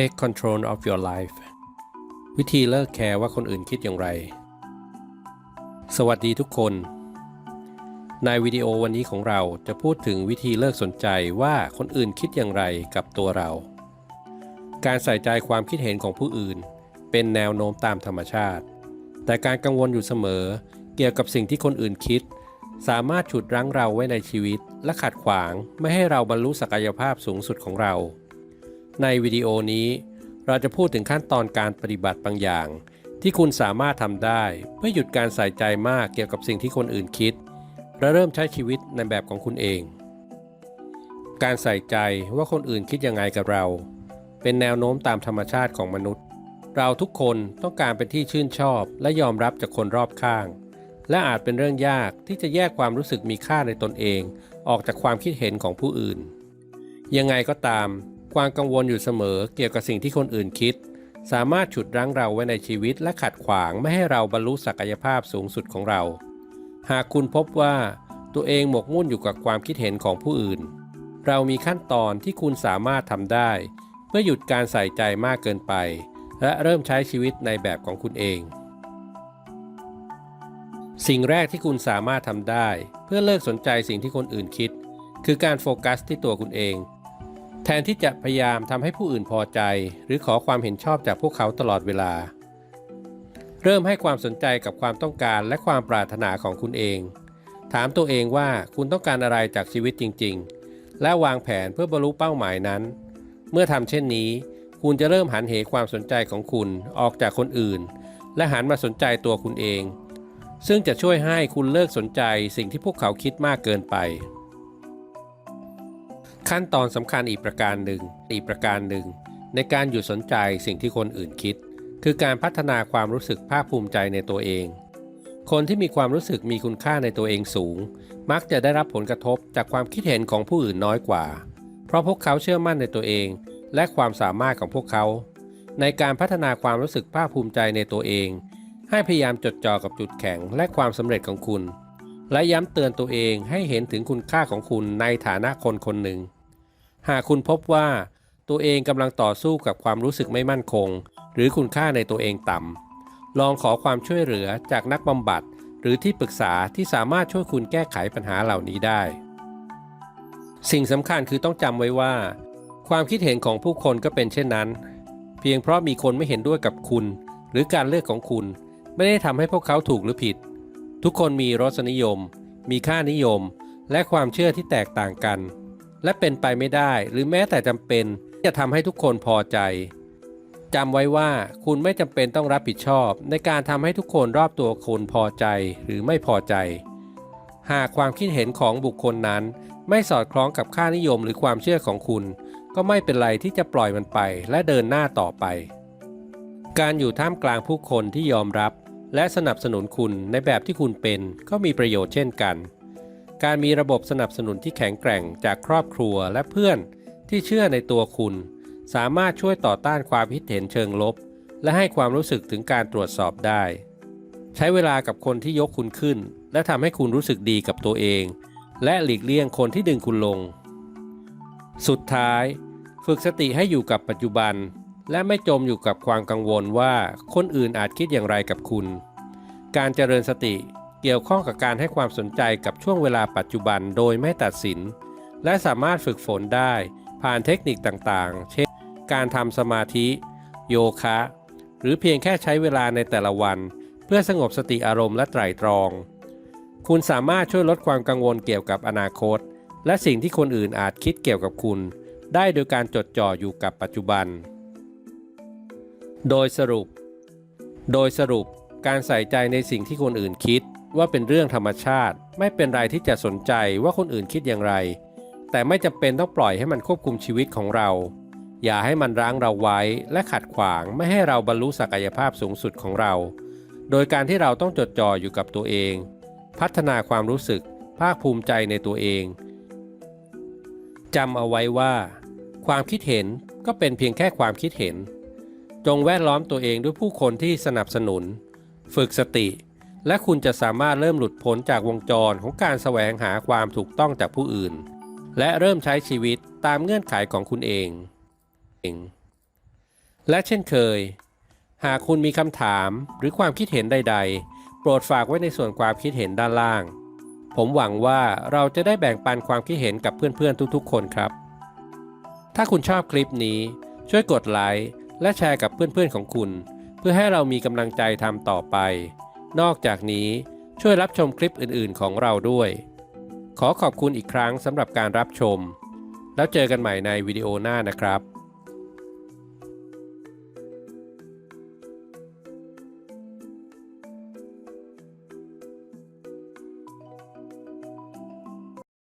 Take control of your life วิธีเลิกแคร์ว่าคนอื่นคิดอย่างไร สวัสดีทุกคน ในวิดีโอวันนี้ของเราจะพูดถึงวิธีเลิกสนใจว่าคนอื่นคิดอย่างไรกับตัวเรา การใส่ใจความคิดเห็นของผู้อื่น เป็นแนวโน้มตามธรรมชาติ แต่การกังวลอยู่เสมอ เกี่ยวกับสิ่งที่คนอื่นคิด สามารถฉุดรั้งเราไว้ในชีวิต และขัดขวางไม่ให้เราบรรลุศักยภาพสูงสุดของเรา ในวิดีโอนี้ เราจะพูดถึงขั้นตอนการปฏิบัติบางอย่าง ที่คุณสามารถทำได้ เพื่อหยุดการใส่ใจมากเกี่ยวกับสิ่งที่คนอื่นคิด และเริ่มใช้ชีวิตในแบบของคุณเอง การใส่ใจว่าคนอื่นคิดยังไงกับเรา เป็นแนวโน้มตามธรรมชาติของมนุษย์ เราทุกคนต้องการเป็นที่ชื่นชอบ และยอมรับจากคนรอบข้าง และอาจเป็นเรื่องยากที่จะแยกความรู้สึกมีค่าในตนเอง ออกจากความคิดเห็นของผู้อื่น ยังไงก็ตาม ความกังวลอยู่เสมอเกี่ยวกับสิ่งที่คนอื่นคิด สามารถฉุดรั้งเราไว้ในชีวิตและขัดขวางไม่ให้เราบรรลุศักยภาพสูงสุดของเรา หากคุณพบว่าตัวเองหมกมุ่นอยู่กับความคิดเห็นของผู้อื่น เรามีขั้นตอนที่คุณสามารถทำได้ เพื่อหยุดการใส่ใจมากเกินไป และเริ่มใช้ชีวิตในแบบของคุณเอง สิ่งแรกที่คุณสามารถทำได้ เพื่อเลิกสนใจสิ่งที่คนอื่นคิด คือการโฟกัสที่ตัวคุณเอง แทนที่จะพยายามทำให้ผู้อื่นพอใจ หรือขอความเห็นชอบจากพวกเขาตลอดเวลา เริ่มให้ความสนใจกับความต้องการและความปรารถนาของคุณเอง ถามตัวเองว่าคุณต้องการอะไรจากชีวิตจริง ๆ และวางแผนเพื่อบรรลุเป้าหมายนั้น เมื่อทำเช่นนี้ คุณจะเริ่มหันเหความสนใจของคุณออกจากคนอื่น และหันมาสนใจตัวคุณเอง ซึ่งจะช่วยให้คุณเลิกสนใจสิ่งที่พวกเขาคิดมากเกินไป ขั้นตอนสำคัญอีกประการหนึ่ง อีกประการหนึ่ง ในการหยุดสนใจสิ่งที่คนอื่นคิด คือการพัฒนาความรู้สึกภาคภูมิใจในตัวเอง คนที่มีความรู้สึกมีคุณค่าในตัวเองสูง มักจะได้รับผลกระทบจากความคิดเห็นของผู้อื่นน้อยกว่า เพราะพวกเขาเชื่อมั่นในตัวเอง และความสามารถของพวกเขา ในการพัฒนาความรู้สึกภาคภูมิใจในตัวเอง ให้พยายามจดจ่อกับจุดแข็งและความสำเร็จของคุณ และย้ำเตือนตัวเองให้เห็นถึงคุณค่าของคุณในฐานะคนคนหนึ่ง หากคุณพบว่าตัวเองกำลังต่อสู้กับความรู้สึกไม่มั่นคง หรือคุณค่าในตัวเองต่ำลองขอความช่วยเหลือจากนักบำบัด หรือที่ปรึกษาที่สามารถช่วยคุณแก้ไขปัญหาเหล่านี้ได้ สิ่งสำคัญคือต้องจำไว้ว่า ความคิดเห็นของผู้คนก็เป็นเช่นนั้น เพียงเพราะมีคนไม่เห็นด้วยกับคุณ หรือการเลือกของคุณ ไม่ได้ทำให้พวกเขาถูกหรือผิด ทุกคนมีรสนิยม มีค่านิยม และความเชื่อที่แตกต่างกัน และเป็นไปไม่ได้หรือแม้แต่จำเป็นจะทำให้ทุกคนพอใจจำไว้ว่าคุณไม่จำเป็นต้องรับผิดชอบ ในการทำให้ทุกคนรอบตัวคุณพอใจหรือไม่พอใจ หากความคิดเห็นของบุคคลนั้น ไม่สอดคล้องกับค่านิยมหรือความเชื่อของคุณ ก็ไม่เป็นไรที่จะปล่อยมันไปและเดินหน้าต่อไป การอยู่ท่ามกลางผู้คนที่ยอมรับ และสนับสนุนคุณในแบบที่คุณเป็นก็มีประโยชน์เช่นกัน การมีระบบสนับสนุนที่แข็งแกร่งจากครอบครัวและเพื่อนที่เชื่อในตัวคุณ สามารถช่วยต่อต้านความคิดเห็นเชิงลบ และให้ความรู้สึกถึงการตรวจสอบได้ ใช้เวลากับคนที่ยกคุณขึ้น และทำให้คุณรู้สึกดีกับตัวเอง และหลีกเลี่ยงคนที่ดึงคุณลง สุดท้าย ฝึกสติให้อยู่กับปัจจุบัน และไม่จมอยู่กับความกังวลว่าคนอื่นอาจคิดอย่างไรกับคุณ การเจริญสติ เกี่ยวข้องกับการให้ความสนใจกับช่วงเวลาปัจจุบันโดยไม่ตัดสิน และสามารถฝึกฝนได้ผ่านเทคนิคต่างๆ เช่น การทำสมาธิ โยคะ หรือเพียงแค่ใช้เวลาในแต่ละวัน เพื่อสงบสติอารมณ์และไตรตรอง คุณสามารถช่วยลดความกังวลเกี่ยวกับอนาคต และสิ่งที่คนอื่นอาจคิดเกี่ยวกับคุณ ได้โดยการจดจ่ออยู่กับปัจจุบัน โดยสรุป โดยสรุปการใส่ใจในสิ่งที่คนอื่นคิด ว่าเป็นเรื่องธรรมชาติ ไม่เป็นไรที่จะสนใจว่าคนอื่นคิดอย่างไร แต่ไม่จำเป็นต้องปล่อยให้มันควบคุมชีวิตของเรา อย่าให้มันรั้งเราไว้และขัดขวางไม่ให้เราบรรลุศักยภาพสูงสุดของเรา โดยการที่เราต้องจดจ่ออยู่กับตัวเอง พัฒนาความรู้สึก ภาคภูมิใจในตัวเองจำเอาไว้ว่า ความคิดเห็นก็เป็นเพียงแค่ความคิดเห็น จงแวดล้อมตัวเองด้วยผู้คนที่สนับสนุน ฝึกสติ และคุณจะสามารถเริ่มหลุดพ้นจากวงจรของการแสวงหาความถูกต้องจากผู้อื่น และเริ่มใช้ชีวิตตามเงื่อนไขของคุณเองและเช่นเคย หากคุณมีคำถามหรือความคิดเห็นใด ๆ โปรดฝากไว้ในส่วนความคิดเห็นด้านล่าง ผมหวังว่าเราจะได้แบ่งปันความคิดเห็นกับเพื่อนๆทุกๆ คนครับ ถ้าคุณชอบคลิปนี้ ช่วยกดไลค์และแชร์กับเพื่อนๆของคุณ เพื่อให้เรามีกำลังใจทำต่อไป นอกจากนี้ช่วยรับชมคลิปอื่นๆของเราด้วย ขอขอบคุณอีกครั้งสำหรับการรับชม แล้วเจอกันใหม่ในวิดีโอหน้านะครับ